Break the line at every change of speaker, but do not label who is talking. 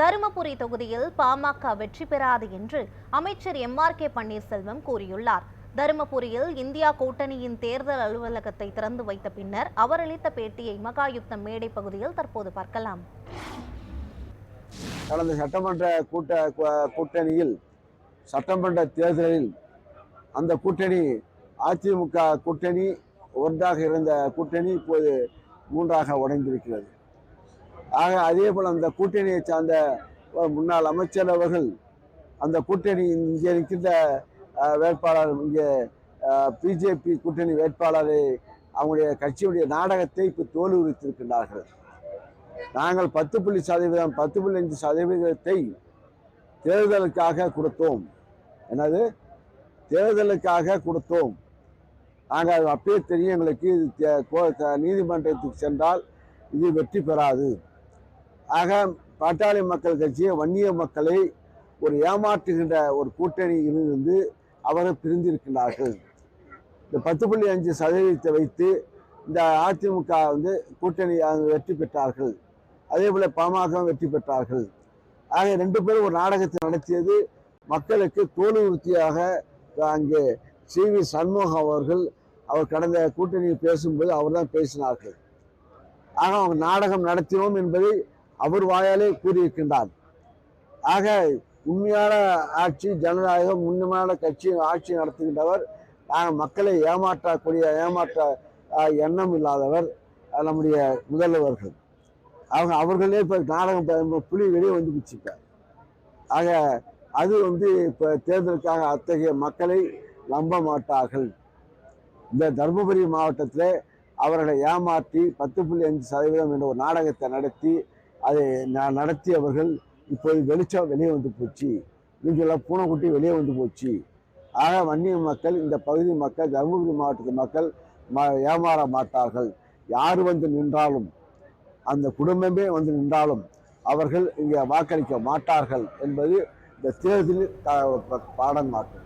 தருமபுரி தொகுதியில் பாமக வெற்றி பெறாது என்று அமைச்சர் எம் ஆர் கே பன்னீர்செல்வம் கூறியுள்ளார். தருமபுரியில் இந்தியா கூட்டணியின் தேர்தல் அலுவலகத்தை திறந்து வைத்த பின்னர் அவர் அளித்த பேட்டியை மகாயுத்தம் மேடை பகுதியில் தற்போது பார்க்கலாம்.
கடந்த சட்டமன்ற கூட்ட கூட்டணியில் சட்டமன்ற தேர்தலில் அந்த கூட்டணி அதிமுக கூட்டணி ஒன்றாக இருந்த கூட்டணி இப்போது மூன்றாக உடைந்திருக்கிறது. ஆக அதே போல் அந்த கூட்டணியை சார்ந்த முன்னாள் அமைச்சர் அவர்கள் அந்த கூட்டணி இங்கே இருக்கின்ற வேட்பாளர் இங்கே பிஜேபி கூட்டணி வேட்பாளரை அவங்களுடைய கட்சியுடைய நாடகத்தை இப்போ தோல்வித்திருக்கின்றார்கள் நாங்கள் பத்து புள்ளி சதவீதம் பத்து புள்ளி அஞ்சு சதவீதத்தை தேர்தலுக்காக கொடுத்தோம். என்னது? தேர்தலுக்காக கொடுத்தோம். நாங்கள் அது அப்பயே தெரியும் எங்களுக்கு இது தே- கோ- நீதிமன்றத்துக்கு சென்றால் இது வெற்றி பெறாது. ஆக பாட்டாளி மக்கள் கட்சியை வன்னிய மக்களை ஒரு ஏமாற்றுகின்ற ஒரு கூட்டணியில் இருந்து அவர்கள் பிரிந்திருக்கின்றார்கள். இந்த பத்து புள்ளி அஞ்சு சதவீதத்தை வைத்து இந்த அதிமுக வந்து கூட்டணி அங்கு வெற்றி பெற்றார்கள். அதே போல் பாமக வெற்றி பெற்றார்கள். ஆக ரெண்டு பேரும் ஒரு நாடகத்தை நடத்தியது மக்களுக்கு தோல் உறுத்தியாக அங்கே சி. வி. சண்முகம் அவர்கள் அவர் கடந்த கூட்டணியில் பேசும்போது அவர் தான் பேசினார்கள். ஆக அவங்க நாடகம் நடத்தினோம் என்பதை அவர் வாயாலே கூறியிருக்கின்றார். ஆக உண்மையான ஆட்சி ஜனநாயகம் உண்மையான கட்சி ஆட்சி நடத்துகின்றவர் நாங்கள் மக்களை ஏமாற்றக்கூடிய ஏமாற்ற எண்ணம் இல்லாதவர் நம்முடைய முதல்வர்கள். அவங்க அவர்களே இப்போ நாடகம் புலி வெளியே வந்து பிடிச்சிக்க ஆக அது வந்து இப்போ தேர்தலுக்காக அத்தகைய மக்களை நம்ப மாட்டார்கள். இந்த தருமபுரி மாவட்டத்தில் அவர்களை ஏமாற்றி பத்து புள்ளி அஞ்சு சதவீதம் என்ற ஒரு நாடகத்தை நடத்தி அதை நான் நடத்தியவர்கள் இப்போது வெளிச்சம் வெளியே வந்து போச்சு. நீங்கள பூனைக்குட்டி வெளியே வந்து போச்சு. ஆக வன்னிய மக்கள் இந்த பகுதி மக்கள் தருமபுரி மாவட்டத்து மக்கள் ம ஏமாற மாட்டார்கள். யார் வந்து நின்றாலும் அந்த குடும்பமே வந்து நின்றாலும் அவர்கள் இங்கே வாக்களிக்க மாட்டார்கள் என்பது இந்த தேர்தலில் பாடம் மாற்றும்